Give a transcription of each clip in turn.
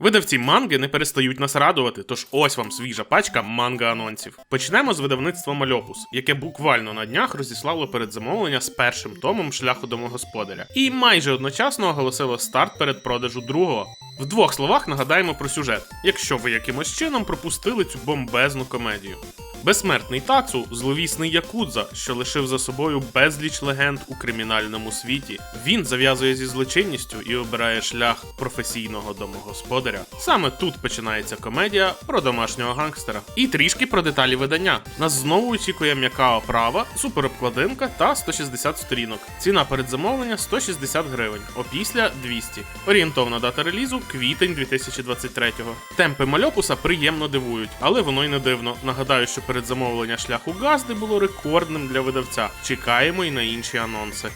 Видавці манги не перестають нас радувати, тож ось вам свіжа пачка манга анонсів. Почнемо з видавництва Мальопус, яке буквально на днях розіслало передзамовлення з першим томом шляху домогосподаря, і майже одночасно оголосило старт перед продажу другого. В двох словах нагадаємо про сюжет, якщо ви якимось чином пропустили цю бомбезну комедію. Безсмертний Тацу зловісний Якудза, що лишив за собою безліч легенд у кримінальному світі. Він зав'язує зі злочинністю і обирає шлях професійного домогосподаря. Саме тут починається комедія про домашнього гангстера. І трішки про деталі видання. Нас знову очікує м'яка оправа, суперобкладинка та 160 сторінок. Ціна передзамовлення 160 гривень, опісля 200. Орієнтовна дата релізу квітень 2023-го. Темпи мальопуса приємно дивують, але воно й не дивно. Нагадаю, що передзамовлення шляху Газди було рекордним для видавця. Чекаємо й на інші анонси.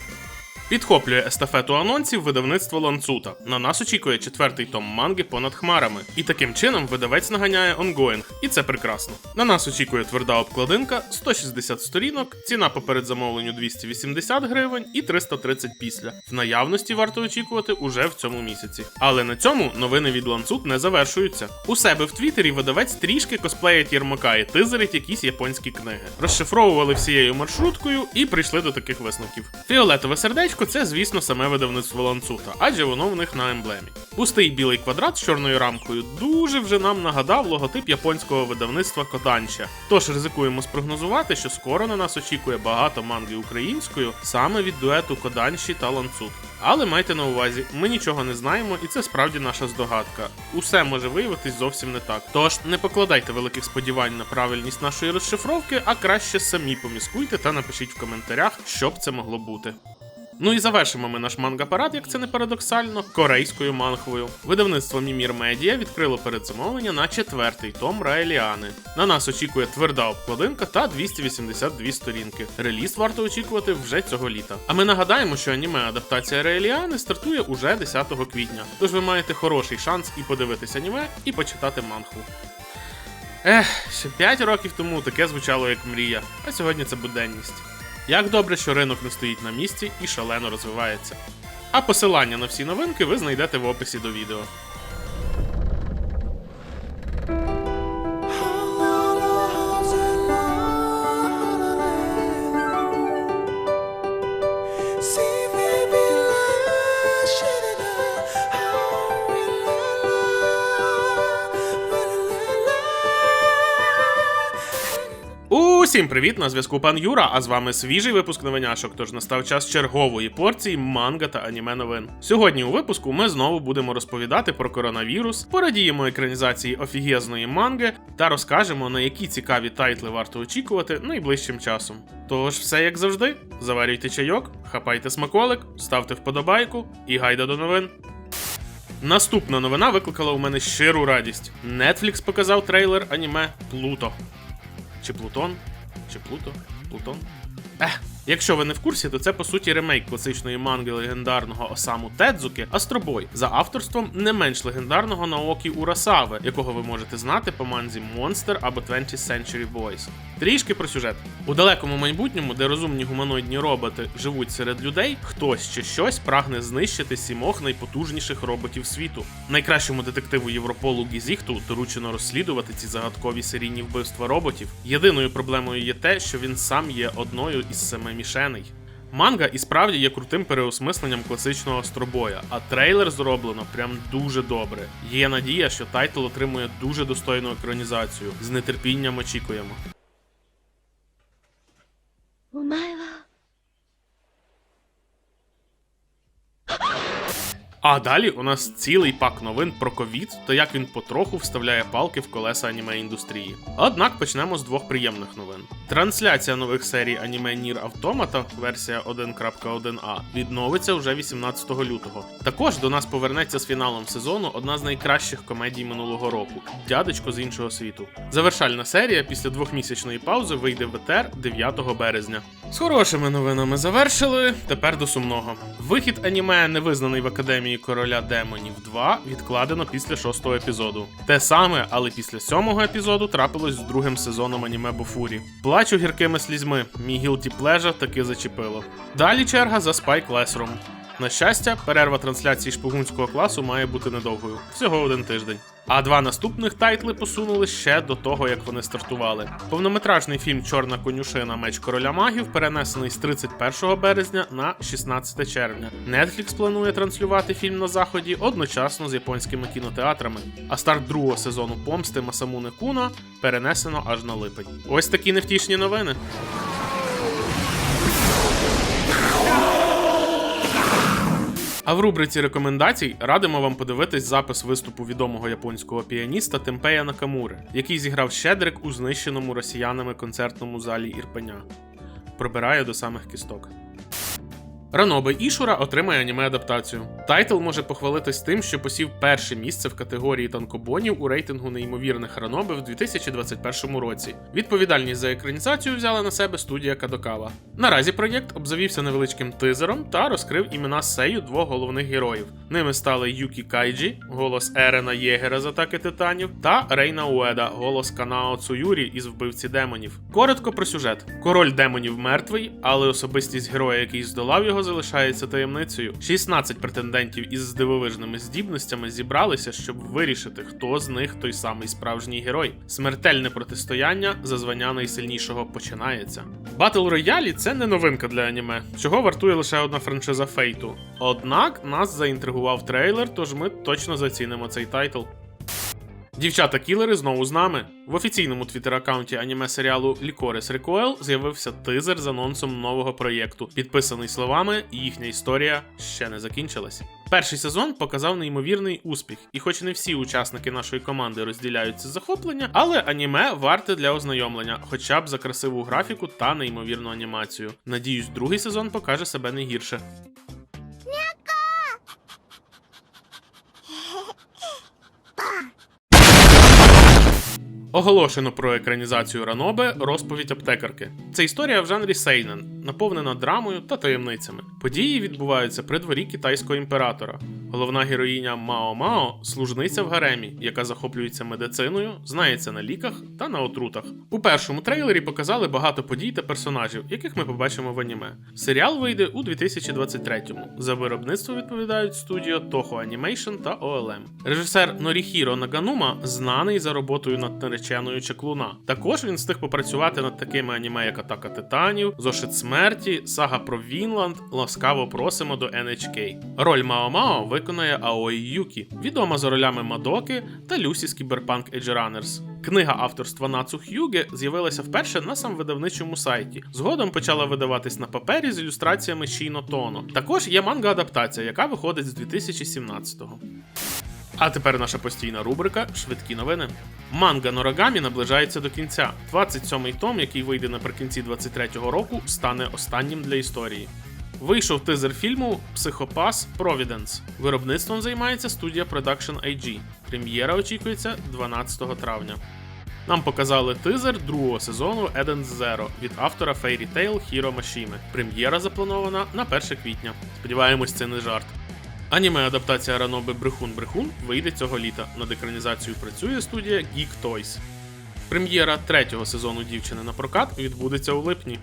Підхоплює естафету анонсів видавництво Ланцута. На нас очікує четвертий том манги понад хмарами. І таким чином видавець наганяє онгоїнг, і це прекрасно. На нас очікує тверда обкладинка, 160 сторінок, ціна по передзамовленню 280 гривень і 330 після. В наявності варто очікувати уже в цьому місяці. Але на цьому новини від Ланцут не завершуються. У себе в Твіттері видавець трішки косплеїть Єрмака і тизерить якісь японські книги. Розшифровували всією маршруткою і прийшли до таких висновків. Фіолетове сердечко це, звісно, саме видавництво ланцута, адже воно в них на емблемі. Пустий білий квадрат з чорною рамкою дуже вже нам нагадав логотип японського видавництва Коданща. Тож ризикуємо спрогнозувати, що скоро на нас очікує багато манги українською саме від дуету Коданші та Ланцут. Але майте на увазі, ми нічого не знаємо, і це справді наша здогадка. Усе може виявитись зовсім не так. Тож не покладайте великих сподівань на правильність нашої розшифровки, а краще самі поміскуйте та напишіть в коментарях, що б це могло бути. Ну і завершимо ми наш манга-парад, як це не парадоксально, корейською мангвою. Видавництво Мімір Медіа відкрило передзамовлення на четвертий том Раеліани. На нас очікує тверда обкладинка та 282 сторінки. Реліз варто очікувати вже цього літа. А ми нагадаємо, що аніме адаптація Раеліани стартує уже 10 квітня. Тож ви маєте хороший шанс і подивитися аніме, і почитати мангу. Ех, ще 5 років тому таке звучало як мрія, а сьогодні це буденність. Як добре, що ринок не стоїть на місці і шалено розвивається. А посилання на всі новинки ви знайдете в описі до відео. Усім привіт! На зв'язку пан Юра, а з вами свіжий випуск новиняшок, тож настав час чергової порції манга та аніме новин. Сьогодні у випуску ми знову будемо розповідати про коронавірус, порадіємо екранізації офігезної манги та розкажемо, на які цікаві тайтли варто очікувати найближчим часом. Тож, все як завжди, заварюйте чайок, хапайте смаколик, ставте вподобайку і гайда до новин. Наступна новина викликала у мене щиру радість. Netflix показав трейлер аніме Плуто. Чи Плутон? Чи Плуто? Плутон? Ех, якщо ви не в курсі, то це по суті ремейк класичної манги легендарного Осаму Тедзуки Астробой за авторством не менш легендарного Наокі Урасави, якого ви можете знати по манзі Monster або 20th Century Boys. Трішки про сюжет. У далекому майбутньому, де розумні гуманоїдні роботи живуть серед людей, хтось чи щось прагне знищити сімох найпотужніших роботів світу. Найкращому детективу Європолу Гізіхту доручено розслідувати ці загадкові серійні вбивства роботів. Єдиною проблемою є те, що він сам є одною із семи мішеней. Манга і справді є крутим переосмисленням класичного стробоя, а трейлер зроблено прям дуже добре. Є надія, що тайтл отримує дуже достойну екранізацію. З нетерпінням очікуємо. А далі у нас цілий пак новин про ковід та як він потроху вставляє палки в колеса аніме індустрії. Однак почнемо з двох приємних новин. Трансляція нових серій аніме Нір Автомата, версія 1.1а, відновиться вже 18 лютого. Також до нас повернеться з фіналом сезону одна з найкращих комедій минулого року дядечко з іншого світу. Завершальна серія після двохмісячної паузи вийде в етер 9 березня. З хорошими новинами завершили. Тепер до сумного. Вихід аніме, не визнаний в академії короля демонів 2, відкладено після шостого епізоду. Те саме, але після сьомого епізоду трапилось з другим сезоном аніме Бофурі. Плачу гіркими слізьми. Мій гілті плежа таки зачепило. Далі черга за Spy Classroom. На щастя, перерва трансляції шпигунського класу має бути недовгою всього один тиждень. А два наступних тайтли посунули ще до того, як вони стартували. Повнометражний фільм Чорна конюшина Меч короля магів перенесений з 31 березня на 16 червня. Netflix планує транслювати фільм на заході одночасно з японськими кінотеатрами. А старт другого сезону помсти Масамуне Куна перенесено аж на липень. Ось такі невтішні новини. А в рубриці рекомендацій радимо вам подивитись запис виступу відомого японського піаніста Темпея Накамури, який зіграв Щедрик у знищеному росіянами концертному залі Ірпеня. Пробирає до самих кісток. Ранобе Ішура отримає аніме адаптацію. Тайтл може похвалитись тим, що посів перше місце в категорії танкобонів у рейтингу неймовірних ранобе в 2021 році. Відповідальність за екранізацію взяла на себе студія Кадокава. Наразі проєкт обзавівся невеличким тизером та розкрив імена сею двох головних героїв. Ними стали Юкі Кайджі, голос Ерена Єгера з атаки титанів, та Рейна Уеда, голос Канао Цуюрі із вбивці демонів. Коротко про сюжет: король демонів мертвий, але особистість героя, який здолав його, залишається таємницею. 16 претендентів із здивовижними здібностями зібралися, щоб вирішити, хто з них той самий справжній герой. Смертельне протистояння за звання найсильнішого починається. Батл роялі це не новинка для аніме, чого вартує лише одна франшиза Фейту. Однак нас заінтригував трейлер, тож ми точно зацінимо цей тайтл. Дівчата-кілери знову з нами. В офіційному твіттер-аккаунті аніме серіалу Лікорис Рекоел з'явився тизер з анонсом нового проєкту, підписаний словами їхня історія ще не закінчилась. Перший сезон показав неймовірний успіх, і хоч не всі учасники нашої команди розділяють це захоплення, але аніме варте для ознайомлення, хоча б за красиву графіку та неймовірну анімацію. Надіюсь, другий сезон покаже себе не гірше. Оголошено про екранізацію Ранобе розповідь аптекарки. Це історія в жанрі Сейнен, наповнена драмою та таємницями. Події відбуваються при дворі китайського імператора. Головна героїня Мао Мао служниця в гаремі, яка захоплюється медициною, знається на ліках та на отрутах. У першому трейлері показали багато подій та персонажів, яких ми побачимо в аніме. Серіал вийде у 2023-му. За виробництво відповідають студіо Toho Animation та OLM. Режисер Норіхіро Наганума знаний за роботою над нареченою Чеклуна. Також він встиг попрацювати над такими аніме, як Атака Титанів, Зошит смерті, Сага про Вінланд. Ласкаво просимо до NHK. Роль Мао Мао виконає Аої Юкі, відома за ролями Мадоки та Люсі з Cyberpunk Edge Runners. Книга авторства Нацу Х'юге з'явилася вперше на самвидавничому сайті. Згодом почала видаватись на папері з ілюстраціями Шіно Тоно. Також є манга-адаптація, яка виходить з 2017-го. А тепер наша постійна рубрика Швидкі новини. Манга Норагамі наближається до кінця. 27-й том, який вийде наприкінці 23-го року, стане останнім для історії. Вийшов тизер фільму Психопас Providence. Виробництвом займається студія Production IG. Прем'єра очікується 12 травня. Нам показали тизер другого сезону Eden's Zero від автора Fairy Tail Hiro Mashime. Прем'єра запланована на 1 квітня. Сподіваємось, це не жарт. Аніме адаптація Раноби Брехун Брехун вийде цього літа. Над екранізацією працює студія Geek Toys. Прем'єра третього сезону дівчини на прокат відбудеться у липні.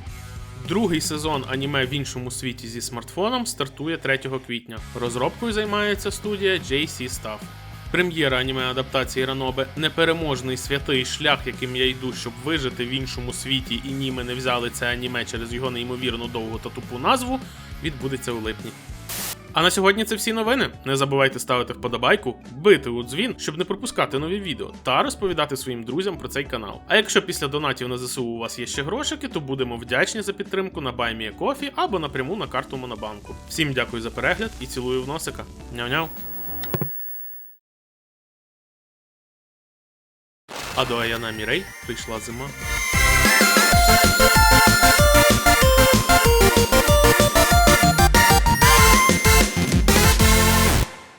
Другий сезон аніме в іншому світі зі смартфоном стартує 3 квітня. Розробкою займається студія JC Staff. Прем'єра аніме адаптації Ранобе Непереможний святий шлях, яким я йду, щоб вижити в іншому світі, і німи не взяли це аніме через його неймовірно довгу та тупу назву, відбудеться у липні. А на сьогодні це всі новини. Не забувайте ставити вподобайку, бити у дзвін, щоб не пропускати нові відео, та розповідати своїм друзям про цей канал. А якщо після донатів на ЗСУ у вас є ще грошики, то будемо вдячні за підтримку на BuyMeACoffee або напряму на карту Монобанку. Всім дякую за перегляд і цілую в носика. Няв-няв. А до Аяна Мірей прийшла зима.